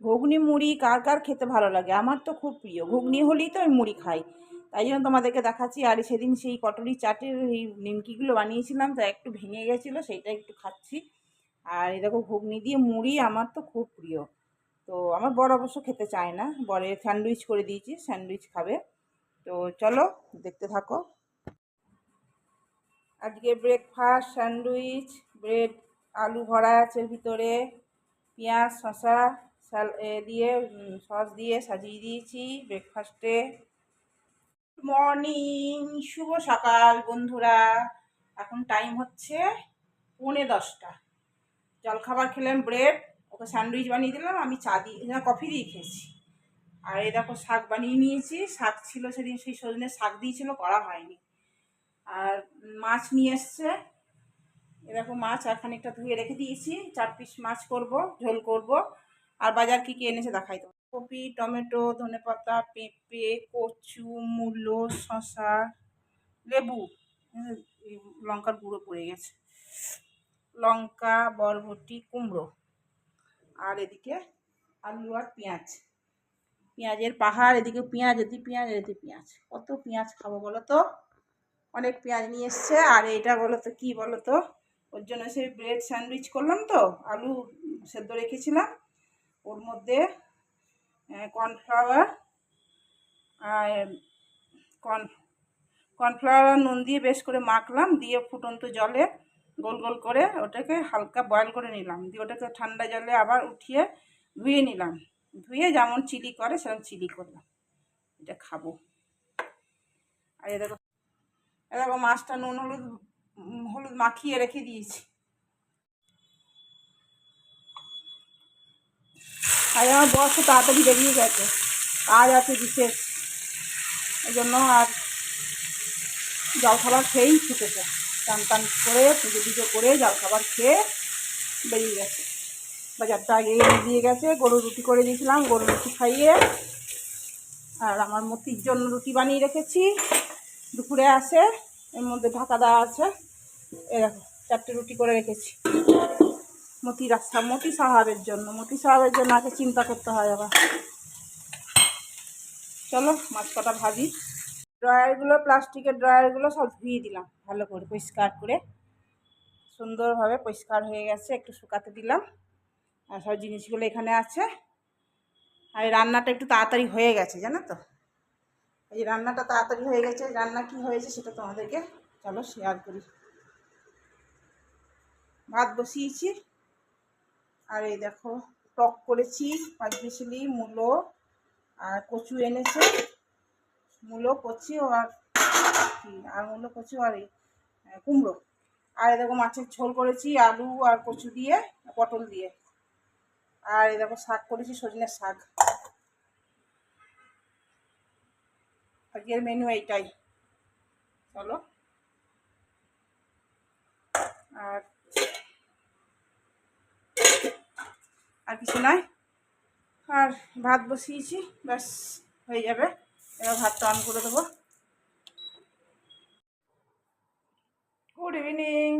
ঘুগনি, মুড়ি কার কার খেতে ভালো লাগে? আমার তো খুব প্রিয়। ঘুগনি হলেই তো আমি মুড়ি খাই। তাই জন্য তোমাদেরকে দেখাচ্ছি। আর সেদিন সেই কটরি চাটের এই নিমকিগুলো বানিয়েছিলাম, তো একটু ভেঙে গেছিল, সেইটা একটু খাচ্ছি। আর এই দেখো, ঘুগনি দিয়ে মুড়ি আমার তো খুব প্রিয়। তো আমার বড় অবশ্য খেতে চায় না। বরে স্যান্ডউইচ করে দিয়েছি, স্যান্ডউইচ খাবে। তো চলো, দেখতে থাকো। আজকে ব্রেকফাস্ট স্যান্ডউইচ, ব্রেড, আলু ভরা আছে ভিতরে, পেঁয়াজ, শসা স্যাল এ দিয়ে সস দিয়ে সাজিয়ে দিয়েছি ব্রেকফাস্টে মর্নিং শুভ সকাল বন্ধুরা। এখন টাইম হচ্ছে পৌনে দশটা। জলখাবার খেলাম ব্রেড ওকে স্যান্ডউইচ বানিয়ে দিলাম, আমি চা দিয়ে কফি দিয়ে খেয়েছি। আর এই দেখো শাক বানিয়ে নিয়েছি, শাক ছিল সেদিন, সেই সজনে শাক দিয়েছিল, করা হয়নি। আর মাছ নিয়ে এসছে। এরকম মাছ আর খানিকটা ধুয়ে রেখে দিয়েছি, চার পিস মাছ করব, ঝোল করব। আর বাজার কী কী এনেছে দেখাই তো কপি টমেটো ধনেপাতা পেঁপে কচু মূলো শশা লেবু। হ্যাঁ, লঙ্কার গুঁড়ো পড়ে গেছে। লঙ্কা বরবটি কুমড়ো। আর এদিকে আলু আর পেঁয়াজ। পেঁয়াজের পাহাড় এদিকে পেঁয়াজ এদিকে পেঁয়াজ এদিকে পেঁয়াজ। কত পেঁয়াজ খাব বলো তো? অনেক পেঁয়াজ নিয়ে এসছে। আর এটা বলো তো কী বলো তো? ওর জন্য সে ব্রেড স্যান্ডউইচ করলাম তো আলু সেদ্ধ রেখেছিলাম। ওর মধ্যে কর্নফ্লাওয়ার, আর কর্ন, কর্নফ্লাওয়ার আর নুন দিয়ে বেশ করে মাখলাম, দিয়ে ফুটন্ত জলে গোল গোল করে ওটাকে হালকা বয়েল করে নিলাম। দিয়ে ওটাকে ঠান্ডা জলে আবার উঠিয়ে ধুয়ে নিলাম। ধুয়ে যেমন চিলি করে, সেরকম চিলি করলাম। এটা খাব। আর এ দেখো এ দেখো মাছটা নুন, হলুদ হলুদ মাখিয়ে রেখে দিয়েছি। আর আমার বসে তাড়াতাড়ি বেরিয়ে গেছে। কাজ আছে বিশেষ। এই জন্য আর জলখাবার খেয়েই ছুটেছে। টান টান করে, পুজো টুজো করে জলখাবার খেয়ে বেরিয়ে গেছে। বাজারটা আগে দিয়ে গেছে গরু রুটি করে দিয়েছিলাম গরু রুটি খাইয়ে। আর আমার মতির জন্য রুটি বানিয়ে রেখেছি। দুপুরে আসে, এর মধ্যে ঢাকা দেওয়া আছে। এরকম চারটে রুটি করে রেখেছি। মতি রাস্তা মতি সাহাবের জন্য, মতি সাহাবের জন্য আগে চিন্তা করতে হয় আবার। চলো মাছ কটা ভাজি। ড্রয়ারগুলো, প্লাস্টিকের ড্রয়ারগুলো সব ধুয়ে দিলাম, ভালো করে পরিষ্কার করে। সুন্দরভাবে পরিষ্কার হয়ে গেছে, একটু শুকাতে দিলাম। আর সব জিনিসগুলো এখানে আছে। আর রান্নাটা একটু তাড়াতাড়ি হয়ে গেছে, জানো তো? এই রান্নাটা তাড়াতাড়ি হয়ে গেছে, রান্না কি হয়েছে সেটা তোমাদেরকে চলো শেয়ার করি। ভাত বসিয়েছি। আর এই দেখো, টক করেছি পাঁচ বিশলি মূলো আর কচু এনেছে। মূলো, কচু আর কি? আর মূলো, কচু আর এই কুমড়ো। আর এই দেখো, মাছের ঝোল করেছি, আলু আর কচু দিয়ে, পটল দিয়ে। আর এই দেখো, শাক করেছি, সজনের শাক। আজকের মেনু এইটাই। চলো। আর আর কিছু নয় আর ভাত বসিয়েছি, ব্যাস হয়ে যাবে। এবার ভাতটা অন করে দেবো। গুড ইভিনিং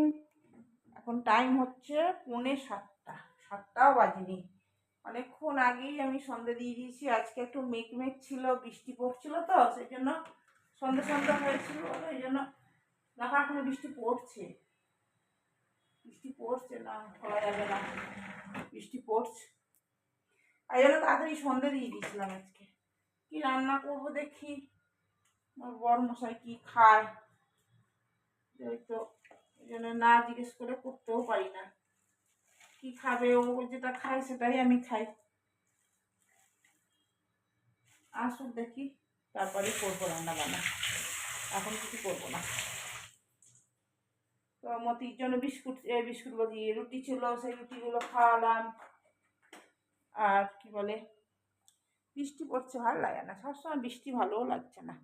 এখন টাইম হচ্ছে পৌনে সাতটা। সাতটাও বাজেনি। অনেকক্ষণ আগেই আমি সন্ধে দিয়ে দিয়েছি। আজকে একটু মেঘ মেঘ ছিল, বৃষ্টি পড়ছিল তো, সেই জন্য সন্ধে সন্ধে হয়েছিল এই জন্য দেখা এখনও বৃষ্টি পড়ছে। বৃষ্টি পড়ছে না, বলা যাবে না। বৃষ্টি পড়ছে। এই জন্য তাড়াতাড়ি সন্ধে দিয়ে দিয়েছিলাম আজকে। কি রান্না করব দেখি? আমার মশাই কি খায়? ওই তো এই জন্য না জিজ্ঞেস করে করতেও পারি না। কি খাবে? ও যেটা খায়, সেটাই আমি খাই। আসুক দেখি, তারপরে করব রান্না বান্না এখন কিছু করব না। মতির জন্য বিস্কুট বিস্কুট বলি, রুটি ছিল, সেই রুটিগুলো খাওয়ালাম। আর কি বলে, বৃষ্টি পড়ছে, ভালো লাগে না। সবসময় বৃষ্টি ভালোও লাগছে না।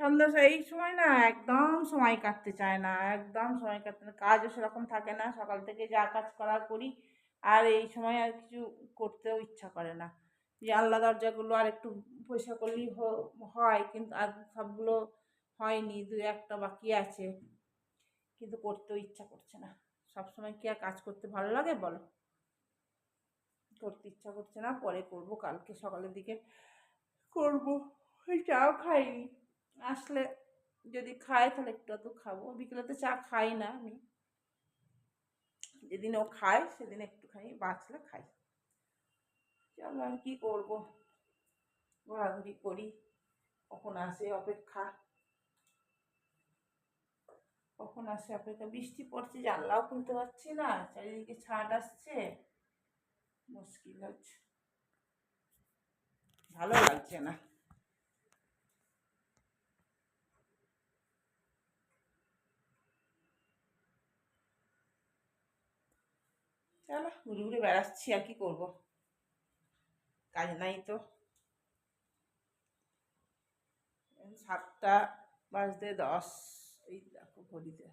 সন্ধ্যা এই সময় না একদম সময় কাটতে চায় না, একদম সময় কাটতে না। কাজও সেরকম থাকে না, সকাল থেকে যা কাজ করার করি, আর এই সময় আর কিছু করতেও ইচ্ছা করে না। জানলা, দরজাগুলো আর একটু পয়সা করলেই হয়, কিন্তু আর সবগুলো হয়নি দু একটা বাকি আছে। কিন্তু করতেও ইচ্ছা করছে না। সবসময় কি আর কাজ করতে ভালো লাগে বলো? করতে ইচ্ছা করছে না, পরে করব, কালকে সকালের দিকে করব। ওই চাও খাইনি। আসলে যদি খায় তাহলে একটু একটু খাব। বিকেলে তো চা খাই না আমি। যেদিন ও খায় সেদিন একটুখানি বাঁচলে খাই। চলো আমি কী করব? ঘোরাঘুরি করি, কখন আসে অপেক্ষা। কখন আসে? অপেক্ষা বৃষ্টি পড়ছে, জানলাও খুলতে পারছি না, চারিদিকে ছাট আসছে। মুশকিল হচ্ছে। ভালো লাগছে না। চলো, ঘুরে ঘুরে বেড়াচ্ছি, আর কি করব? কাজ নাই তো। সাতটা বাজতে দশ। ঘড়িতে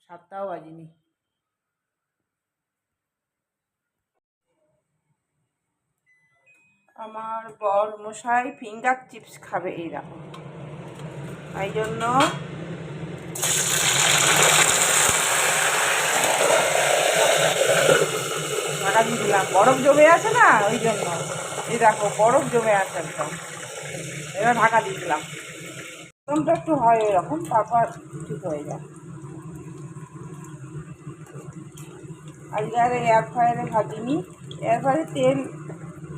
সাতটাও বাজিনি। আমার বর মশাই ফিঙ্গার চিপস খাবে দেখো তাই জন্য ঢাকা বরফ জমে আছে না? ওই জন্য। এই দেখো, বরফ জমে আছে একদম। এবার ঢাকা দিয়ে দিলাম। প্রথমটা একটু হয় এরকম, তারপর ঠিক হয়ে যায়। আজকে আর এয়ার ফ্রায়ারে ভাজিনি। এয়ার ফ্রায়ারে তেল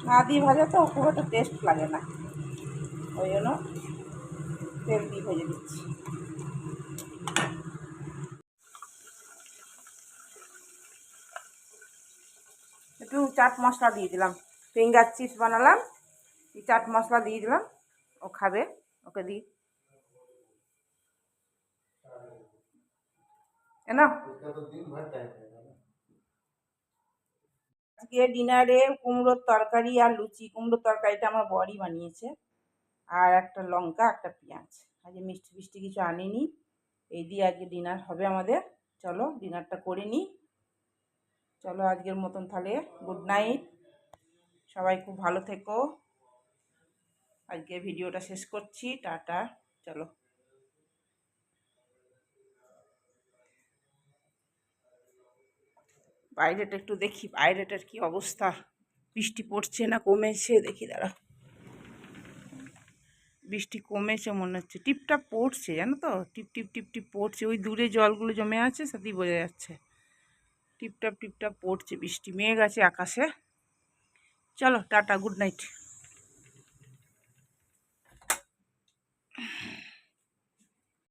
না দিয়ে ভাজা তো খুব একটা টেস্ট লাগে না। ওই জন্য তেল দিয়ে ভেজে দিচ্ছি। একটু চাট মশলা দিয়ে দিলাম। ফিঙ্গার চিপস বানালাম চাট মশলা দিয়ে দিলাম। ও খাবে, ওকে দিই। না আজকে ডিনারে কুমড়োর তরকারি আর লুচি। কুমড়োর তরকারিটা আমার বড়ই বানিয়েছে। আর একটা লঙ্কা একটা পেঁয়াজ। আজকে মিষ্টি ফিষ্টি কিছু আনিনি। এই দিয়ে আজকে ডিনার হবে আমাদের। চলো ডিনারটা করে নিই চলো আজকের মতন তাহলে গুড নাইট সবাই খুব ভালো থেকো। আজকে ভিডিওটা শেষ করছি। টাটা। চলো। বাইরেটা একটু দেখি, বাইরেটার কি অবস্থা? বৃষ্টি পড়ছে না কমেছে? দেখি দাঁড়া বৃষ্টি কমেছে, মনে হচ্ছে। টিপটাপ পড়ছে, জানো তো? টিপ টিপ টিপ টিপ পড়ছে। ওই দূরে জলগুলো জমে আছে সাথেই বোঝা যাচ্ছে। টিপটাপ টিপটাপ পড়ছে, বৃষ্টি, মেঘ আছে আকাশে। চলো, টাটা, গুড নাইট।